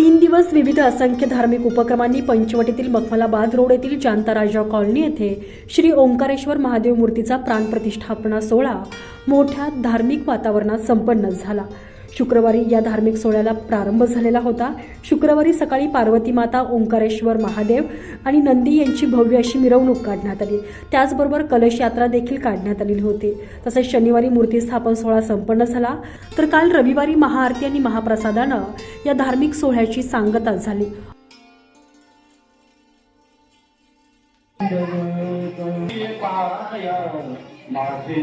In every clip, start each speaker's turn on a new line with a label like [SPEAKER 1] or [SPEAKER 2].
[SPEAKER 1] तीन दिवस विविध असंख्य धार्मिक उपक्रमांनी पंचवटीतील मखमलाबाद रोड येथील जांताराजा कॉलनी येथे श्री ओंकारेश्वर महादेव मूर्तीचा प्राणप्रतिष्ठापना सोहळा मोठ्या धार्मिक वातावरणात संपन्न झाला. शुक्रवारी या धार्मिक सोहळ्याला प्रारंभ झालेला होता. शुक्रवारी सकाळी पार्वती माता ओंकारेश्वर महादेव आणि नंदी यांची भव्य अशी मिरवणूक काढण्यात आली. त्याचबरोबर कलश यात्रा देखील काढण्यात आलेली होती. तसेच शनिवारी मूर्ती स्थापन सोहळा संपन्न झाला. तर काल रविवारी महाआरती आणि महाप्रसादानं या धार्मिक सोहळ्याची सांगता झाली.
[SPEAKER 2] माझे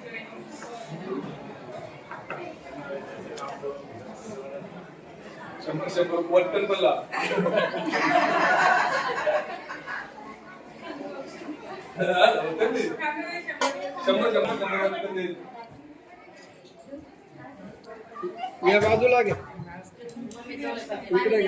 [SPEAKER 3] शंभर वट्टन पल्ला शंभर शंभर देईल. या बाजूला घे. इकडे घे.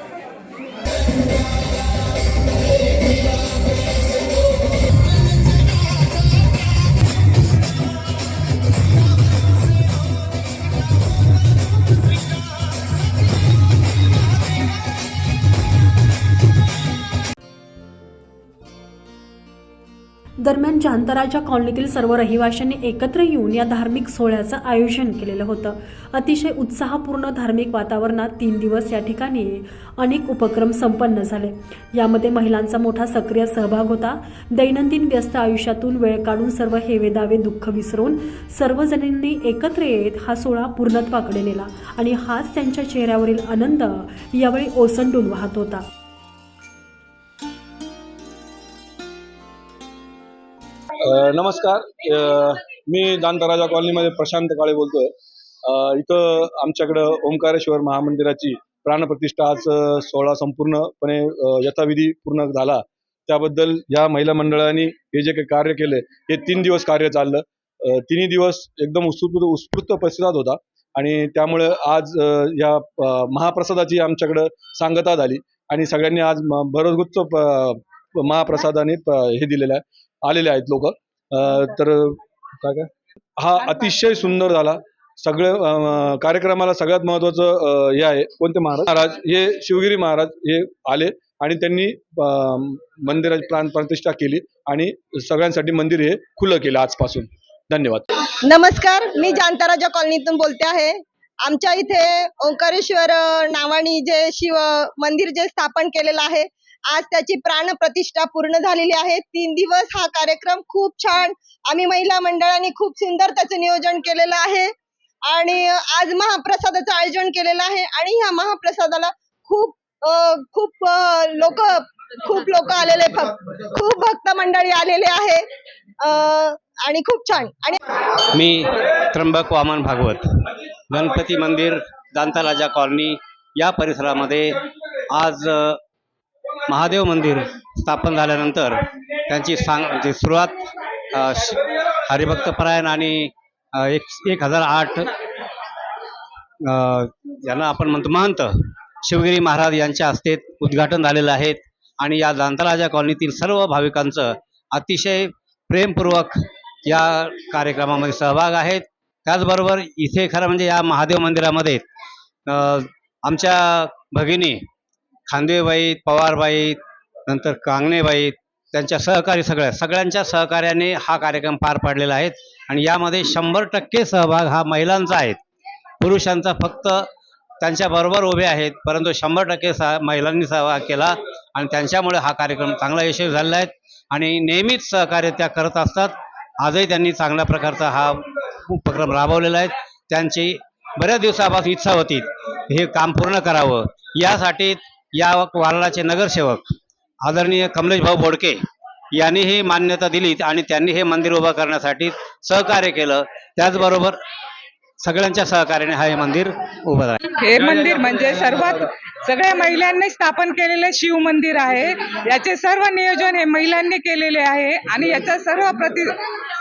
[SPEAKER 1] दरम्यान जांतराच्या कॉलनीतील सर्व रहिवाशांनी एकत्र येऊन या धार्मिक सोहळ्याचं आयोजन केलेलं होतं. अतिशय उत्साहपूर्ण धार्मिक वातावरणात तीन दिवस या ठिकाणी अनेक उपक्रम संपन्न झाले. यामध्ये महिलांचा मोठा सक्रिय सहभाग होता. दैनंदिन व्यस्त आयुष्यातून वेळ काढून सर्व हेवेदावे दुःख विसरून सर्वजणांनी एकत्र येत हा सोहळा पूर्णत्वाकडे नेला आणि हाच त्यांच्या चेहऱ्यावरील आनंद यावेळी ओसंडून वाहत होता.
[SPEAKER 3] नमस्कार. मी दांतराजा कॉलनीमध्ये प्रशांत काळे बोलतोय. इथं आमच्याकडं ओंकारेश्वर महामंदिराची प्राणप्रतिष्ठा आज सोहळा संपूर्णपणे यथाविधी पूर्ण झाला. त्याबद्दल या महिला मंडळांनी हे जे काही कार्य केले हे तीन दिवस कार्य चाललं. तिन्ही दिवस एकदम उत्स्फूर्त उत्स्फूर्त प्रतिसाद होता. आणि त्यामुळे आज या महाप्रसादाची आमच्याकडं सांगता झाली. आणि सगळ्यांनी आज म- भरगुच्च महाप्रसादाने हे दिलेलं आहे. आलेले आहेत लोक. तर काय काय? हा अतिशय सुंदर झाला. सगळे अं, कार्यक्रमाला सगळ्यात महत्वाचं हे आहे. कोणते महाराज? महाराज हे शिवगिरी महाराज हे आले आणि त्यांनी मंदिराची प्राण प्रतिष्ठा केली आणि सगळ्यांसाठी मंदिर हे खुलं केलं आजपासून. धन्यवाद.
[SPEAKER 4] नमस्कार मी जांताराजा कॉलनीतून बोलते आहे. आमच्या इथे ओंकारेश्वर नावानी जे शिव मंदिर जे स्थापन केलेलं आहे आज त्याची प्राण प्रतिष्ठा पूर्ण झालेली आहे. तीन दिवस हा कार्यक्रम खूप छान आम्ही महिला मंडळाने खूप सुंदर त्याचं नियोजन केलेलं आहे. आणि आज महाप्रसादाचं आयोजन केलेलं आहे. आणि ह्या महाप्रसादाला खूप खूप लोक खूप लोक आलेले खूप भक्त मंडळी आलेले आहे. आणि खूप छान. आणि
[SPEAKER 5] मी त्र्यंबक वामन भागवत गणपती मंदिर दांताराजा कॉलनी या परिसरामध्ये आज महादेव मंदिर स्थापन झाल्यानंतर त्यांची सांग जे सुरुवात श- हरिभक्तपरायण आणि एक एक हजार आठ ज्यांना आपण म्हणतो महंत शिवगिरी महाराज यांच्या हस्ते उद्घाटन झालेलं आहे. आणि या दांतराजा कॉलनीतील सर्व भाविकांचं अतिशय प्रेमपूर्वक या कार्यक्रमामध्ये सहभाग आहेत त्याचबरोबर इथे खरं म्हणजे या महादेव मंदिरामध्ये आमच्या भगिनी खांदेबाई पवारबाई नंतर कांगणेबाई त्यांच्या सहकारी सगळ्या सगळ्यांच्या सहकार्याने हा कार्यक्रम पार पाडलेला आहे आणि यामध्ये शंभर टक्के सहभाग हा महिलांचा आहे. पुरुषांचा फक्त त्यांच्याबरोबर उभे आहेत परंतु शंभर टक्के सह महिलांनी सहभाग केला आणि त्यांच्यामुळे हा कार्यक्रम चांगला यशस्वी झालेला आहे आणि नेहमीच सहकार्य त्या करत असतात. आजही त्यांनी चांगल्या प्रकारचा हा उपक्रम राबवलेला आहे. त्यांची बऱ्याच दिवसापासून इच्छा होती हे काम पूर्ण करावं. यासाठी या वारणाचे नगरसेवक आदरणीय कमलेश भाऊ बोडके यांनी ही मान्यता दिली आणि त्यांनी हे मंदिर उभं करण्यासाठी सहकार्य केलं. त्याचबरोबर सगळ्यांच्या सहकार्याने हा हे मंदिर उभं राहिलं.
[SPEAKER 6] हे मंदिर म्हणजे सर्वात सगळ्या महिलांनी स्थापन केलेले शिव मंदिर आहे. याचे सर्व नियोजन हे महिलांनी केलेले आहे आणि याचा सर्व प्रति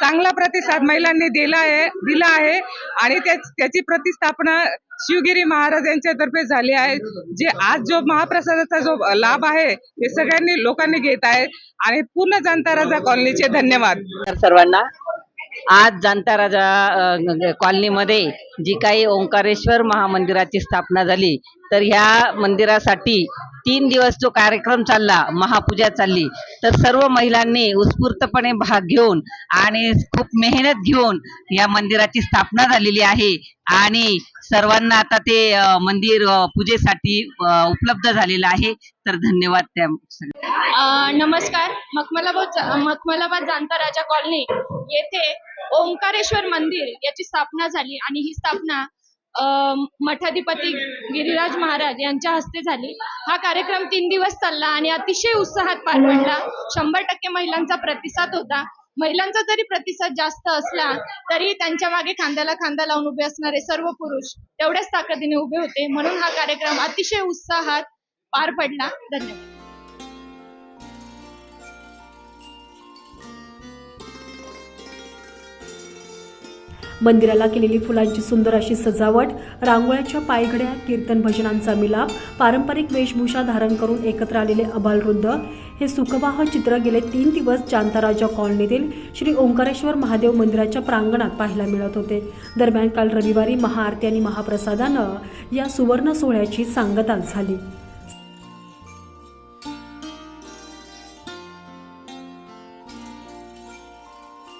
[SPEAKER 6] चांगला प्रतिसाद महिलांनी दिला आहे दिला आहे आणि त्या- त्याची प्रतिस्थापना शिवगिरी महाराज यांच्यातर्फे झाले आहे जे आज जो महाप्रसादाचा जो लाभ आहे ते सगळ्यांनी लोकांनी घेत आहे आणि पूर्ण जनता राजा कॉलनीचे धन्यवाद.
[SPEAKER 7] सर्वांना आज जाणता राजा कॉलनीमध्ये जी काही ओंकारेश्वर महामंदिराची स्थापना झाली तर ह्या मंदिरासाठी तीन दिवस जो कार्यक्रम चालला महापूजा चालली तर सर्व महिलांनी उत्स्फूर्तपणे भाग घेऊन आणि खूप मेहनत घेऊन या मंदिराची स्थापना झालेली आहे. आणि सर्वांना आता ते मंदिर पूजेसाठी उपलब्ध झालेलं आहे. तर धन्यवाद त्या सगळ्या
[SPEAKER 8] नमस्कार. मखमलाबाद मखमलाबाद जाणता राजा कॉलनी येथे ओंकारेश्वर मंदिर याची स्थापना झाली आणि ही स्थापना मठाधिपती गिरिराज महाराज यांच्या हस्ते झाली. हा कार्यक्रम तीन दिवस चालला आणि अतिशय उत्साहात पार पडला. शंभर टक्के महिलांचा प्रतिसाद होता. महिलांचा जरी प्रतिसाद जास्त असला तरी त्यांच्या मागे खांद्याला खांदा लावून उभे असणारे सर्व पुरुष तेवढ्याच ताकदीने उभे होते. म्हणून हा कार्यक्रम अतिशय उत्साहात पार पडला. धन्यवाद.
[SPEAKER 1] मंदिराला केलेली फुलांची सुंदर अशी सजावट रांगोळ्याच्या पायघड्या कीर्तन भजनांचा मिलाप पारंपरिक वेशभूषा धारण करून एकत्र आलेले अबालवृद्ध हे सुखवाह चित्र गेले तीन दिवस जांताराजा कॉलनीतील श्री ओंकारेश्वर महादेव मंदिराच्या प्रांगणात पाहायला मिळत होते. दरम्यान काल रविवारी महाआरती आणि महाप्रसादानं या सुवर्ण सोहळ्याची सांगता झाली.